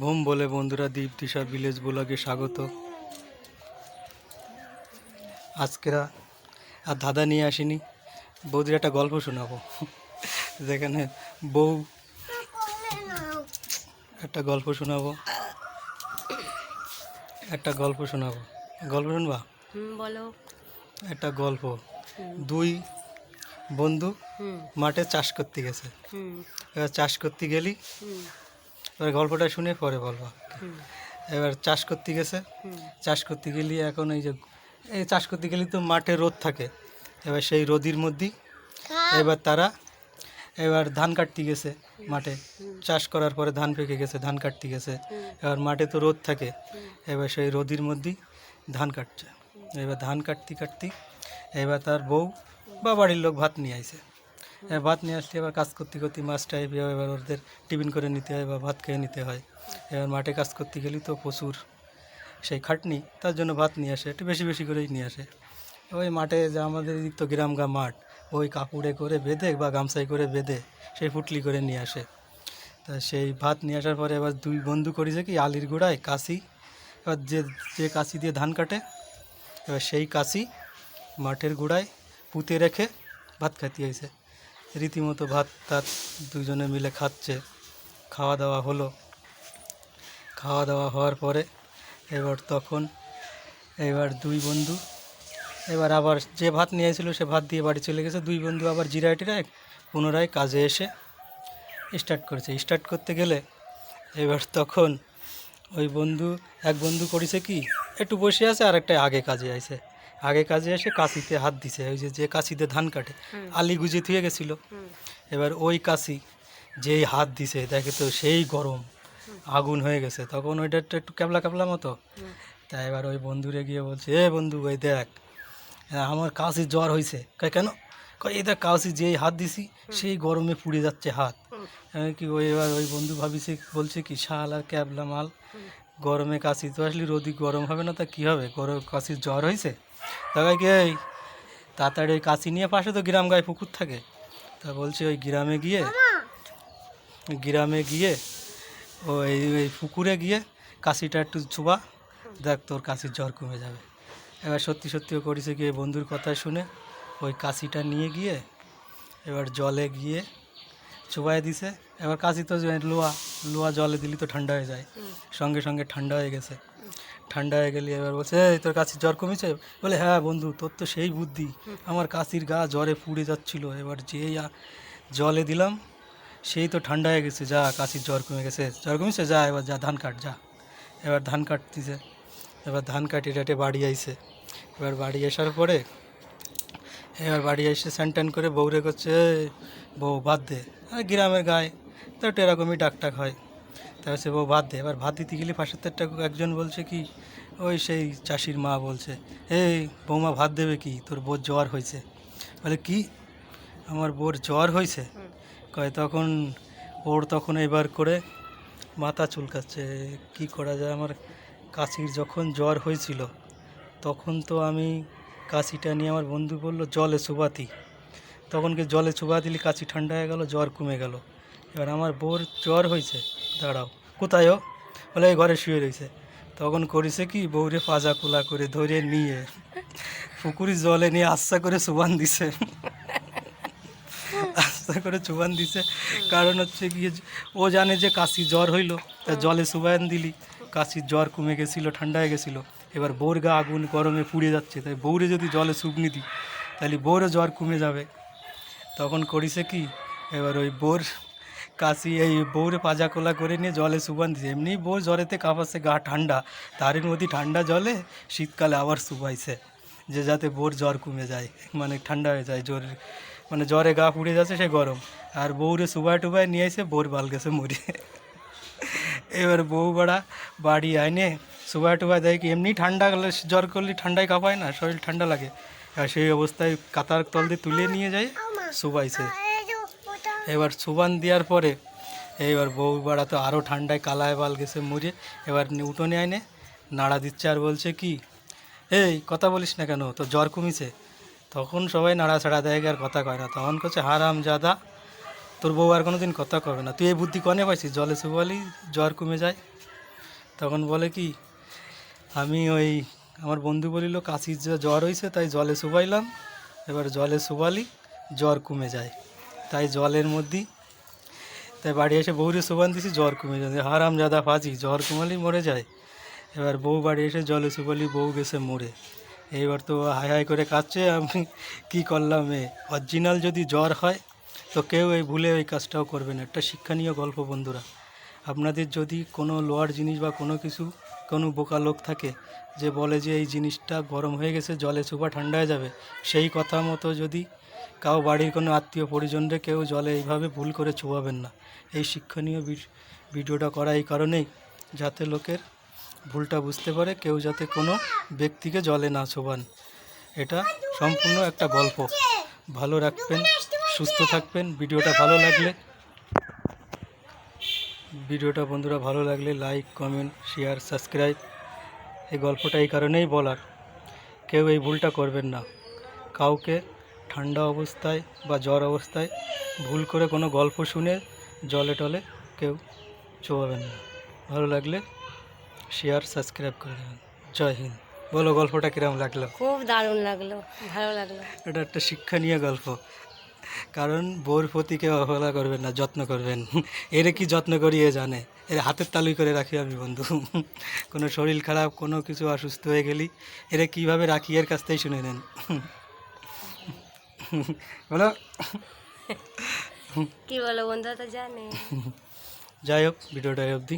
Vom বলে বন্ধুরা দীপ দিশা village ব্লগে স্বাগত। আজকেরা আর দাদা নিয়ে আসিনি বৌদির একটা গল্প শোনাবো। যেখানে বউ একটা গল্প শোনাবো। একটা গল্প শোনাবো। গল্প শুনবা? বলো। একটা গল্প। দুই বন্ধু মাঠে চাষ করতে গেছে। এবার চাষ করতে গেলি এবার গল্পটা শুনে পরে বলব। এবার চাষ করতে গেছে। চাষ করতে গেলে এখন এই যে এই চাষ করতে গেলে তো মাঠে রোদ থাকে। এবার সেই রোদির মধ্যেই এবার তারা এবার ধান কাটতে গেছে মাঠে। চাষ করার পরে ধান পেকে গেছে ধান কাটতে গেছে। এবার মাঠে তো রোদ থাকে। এবার সেই রোদির মধ্যেই ধান কাটছে। এবার ধান কাটতে কাটতে এবার তার বউ বা বাড়ির লোক ভাত নিয়ে আইছে। ভাত নিয়ে আসলে এবার কাজ করতে করতে মাছ টাইপ এবার ওদের টিফিন করে নিতে হয় বা ভাত খেয়ে নিতে হয়। এবার মাঠে কাজ করতে গেলে তো প্রচুর সেই খাটনি, তার জন্য ভাত নিয়ে আসে, একটু বেশি বেশি করেই নিয়ে আসে। ওই মাঠে যে আমাদের তো গ্রাম গা মাঠ, ওই কাপড়ে করে বেঁধে বা গামছাই করে বেঁধে সেই ফুটলি করে নিয়ে আসে। তা সেই ভাত নিয়ে আসার পরে এবার দুই বন্ধু করেছে কি, আলির গোড়ায় কাশি, এবার যে যে কাশি দিয়ে ধান কাটে, এবার সেই কাশি মাঠের গোড়ায় পুঁতে রেখে ভাত খাইতে হয়েছে। রীতিমতো ভাত তাত দুজনে মিলে খাচ্ছে। খাওয়া দাওয়া হলো। খাওয়া দাওয়া হওয়ার পরে এবার তখন এবার দুই বন্ধু, এবার আবার যে ভাত নিয়েছিল সে ভাত দিয়ে বাড়ি চলে গেছে। দুই বন্ধু আবার জিরায় টিরায় পুনরায় কাজে এসে স্টার্ট করেছে। স্টার্ট করতে গেলে এবার তখন ওই বন্ধু, এক বন্ধু করেছে কি, একটু বসে আছে আর একটা আগে কাজে আইছে। আগে কাজে এসে কাশিতে হাত দিছে ওই যে যে কাশিতে ধান কাটে আলি গুজে থুয়ে গেছিল। এবার ওই কাশি যেই হাত দিছে দেখে তো সেই গরম আগুন হয়ে গেছে। তখন ওইটা একটু একটু ক্যাবলা ক্যাবলা মতো। হুম। তা এবার ওই বন্ধুরে গিয়ে বলছে এ বন্ধু ওই দেখ আমার কাশি জ্বর হয়েছে কয় কেন? কয় এই দেখ কাশি যেই হাত দিছি সেই গরমে পুড়ে যাচ্ছে হাত। কি ওই এবার ওই বন্ধু ভাবিছে বলছে কি শাল আর ক্যাবলা মাল গরমে কাশি তো আসলে রোদি গরম হবে না তা কী হবে? গরম কাশির জ্বর হয়েছে তাই কি এই তাড়াতাড়ি ওই কাশি নিয়ে পাশে তো গ্রাম গায়ে পুকুর থাকে। তা বলছে ওই গ্রামে গিয়ে গ্রামে গিয়ে ওই ওই পুকুরে গিয়ে কাশিটা একটু চুবা দেখ তোর কাশির জ্বর কমে যাবে। এবার সত্যি সত্যিও করেছে গিয়ে বন্ধুর কথা শুনে ওই কাশিটা নিয়ে গিয়ে এবার জলে গিয়ে চুবাই দিছে। এবার কাশি তো লোয়া লোয়া জলে দিলি তো ঠান্ডা হয়ে যায়। সঙ্গে সঙ্গে ঠান্ডা হয়ে গেছে। ঠান্ডা হয়ে গেলে এবার বলছে এই তোর কাশির জ্বর কমেছে? বলে হ্যাঁ বন্ধু তোর তো সেই বুদ্ধি। আমার কাশির গা জ্বরে পুড়ে যাচ্ছিল। এবার যেই জলে দিলাম সেই তো ঠান্ডা হয়ে গেছে। যা কাশির জ্বর কমে গেছে। জ্বর কমেছে? যা এবার যা ধান কাট যা। এবার ধান কাটতেছে। এবার ধান কাটি টাটে বাড়ি আইছে। এবার বাড়ি আসার পরে এবার বাড়ি এসে স্যান ট্যান করে বউরে করছে বউ বাদ দে। আর গ্রামের গায়ে। তো একটু এরকমই ডাক টাক হয়। তারপর সে বউ ভাত দে। এবার ভাত দিতে গেলে পাশের তো একটা একজন বলছে কি ওই সেই চাষির মা বলছে এই বৌমা ভাত দেবে কি? তোর বোর জ্বর হয়েছে। বলে কি? আমার বোর জ্বর হয়েছে? কয় তখন ওর তখন এবার করে মাথা চুলকাচ্ছে। কি করা যায়? আমার কাশির যখন জ্বর হয়েছিল তখন তো আমি কাশিটা নিয়ে আমার বন্ধু বলল, জলে চুবাতি তখন কি জলে চুবা দিলে, কাশি ঠান্ডা হয়ে গেল, জ্বর কমে গেল। এবার আমার বোর জ্বর হয়েছে, দাঁড়াও, কোথায় ও? বলে, এই ঘরে শুয়ে রয়েছে তখন করেছে কি, বউরে পাজা কুলা করে ধরে নিয়ে, পুকুরি জলে নিয়ে আস্তা করে চুবান দিছে। আস্তে করে চুবান দিছে। কারণ হচ্ছে গিয়ে ও জানে যে কাশি জ্বর হইল, তা জলে চুবান দিলি, কাশির জ্বর কমে গেছিল, ঠান্ডা হয়ে গেছিল। এবার বোর গা আগুন গরমে পুড়ে যাচ্ছে, তাই বউরে যদি জলে চুবনি দিই, তাহলে বউরও জ্বর কমে যাবে। তখন করিছে কি? এবার ওই বোর কাশি, এই বউরে পাজা কোলা করে নিয়ে জলে চুবান দিছে। এমনি বউ জ্বরেতে কাঁপাচ্ছে, গা ঠান্ডা। তারের মধ্যে ঠান্ডা জলে শীতকালে আবার চুবাইছে যে যাতে বোর জ্বর কমে যায় মানে ঠান্ডা হয়ে যায় জ্বর মানে জ্বরে গা পুড়ে যাচ্ছে সে গরম। আর বউরে সুবাই টুবাই নিয়ে এসে বোর বাল গেছে মরে। এবার বউ বাড়া বাড়ি আইনে সুবাই টুবাই দেয় কি এমনি ঠান্ডা জ্বর করলে ঠান্ডায় কাঁপায় না শরীর ঠান্ডা লাগে আর সেই অবস্থায় কাতার তল দিয়ে তুলে নিয়ে যায় সুবাইছে এবার সুবান দেওয়ার পরে এইবার বউ বাড়া তো আরও ঠান্ডায় কালায় বাল গেছে মুড়ে এবার উঠোনে আইনে নাড়া দিচ্ছে আর বলছে কি এই কথা বলিস না কেন তো জ্বর কমিছে তখন সবাই নাড়া ছাড়া দেয় আর কথা কয় না তখন করছে হারাম জাদা তোর বউ আর কোনোদিন কথা কবে না তুই এই বুদ্ধি কনে পাইছিস জলে শুবালি জ্বর কমে যায় তখন বলে কি আমি ওই আমার বন্ধু বলিল, কাশির জ্বর হয়েছে তাই জলে শুবাইলাম। এবার জলে শুবালি, জ্বর কমে যায়। তাই জলের মধ্যেই, তাই বাড়ি এসে বউরে শুবান দিছি, জ্বর কমে যায়। হারাম জাদা ফাঁচি জ্বর কমালি মরে যায়। এবার বউ বাড়ি এসে জলে শুবালি, বউ গেছে মরে। এইবার তো হাই হাই করে কাঁদছে, আমি কি করলাম এ? অরিজিনাল যদি জ্বর হয়, তো কেউ এই ভুলে ওই কাজটাও করবে না। একটা শিক্ষণীয় গল্প, বন্ধুরা। আপনাদের যদি কোনো লোয়ার জিনিস বা কোনো কিছু, কোনো বোকা লোক থাকে যে বলে যে এই জিনিসটা গরম হয়ে গেছে, জলে চুপা ঠান্ডা হয়ে যাবে, সেই কথা মতো যদি কাউ বাড়ির কোনো আত্মীয় পরিজনরে কেউ জলে এইভাবে ভুল করে ছোঁয়াবেন না। এই শিক্ষণীয় ভিডিওটা করা এই কারণেই যাতে লোকের ভুলটা বুঝতে পারে, কেউ যাতে কোনো ব্যক্তিকে জলে না ছোবান এটা সম্পূর্ণ একটা গল্প। ভালো রাখবেন, সুস্থ থাকবেন। ভিডিওটা ভালো লাগলে ভিডিওটা বন্ধুরা ভালো লাগলে লাইক কমেন্ট শেয়ার সাবস্ক্রাইব। এই গল্পটা এই কারণেই বলার। কেউ এই ভুলটা করবেন না। কাউকে ঠান্ডা অবস্থায় বা জ্বর অবস্থায় ভুল করে কোনো গল্প শুনে জলে টলে কেউ চোবাবেন না। ভালো লাগলে শেয়ার সাবস্ক্রাইব করে দেবেন। জয় হিন্দ। বলো গল্পটা কিরম লাগল? খুব দারুণ লাগল। ভালো লাগল। এটা একটা শিক্ষণীয় গল্প। কারণ বউর প্রতি কেউ অবহেলা করবেন না যত্ন করবেন। এরে কি যত্ন করি এ জানে? এর হাতের তালুই করে রাখি আমি বন্ধু। কোনো শরীর খারাপ কোনো কিছু অসুস্থ হয়ে গেলি এরে কীভাবে রাখি? এর কাছ থেকেই শুনে নেন। বলো। কি বলো বন্ধুরা তো জানে। যাই হোক ভিডিওটা অবধি।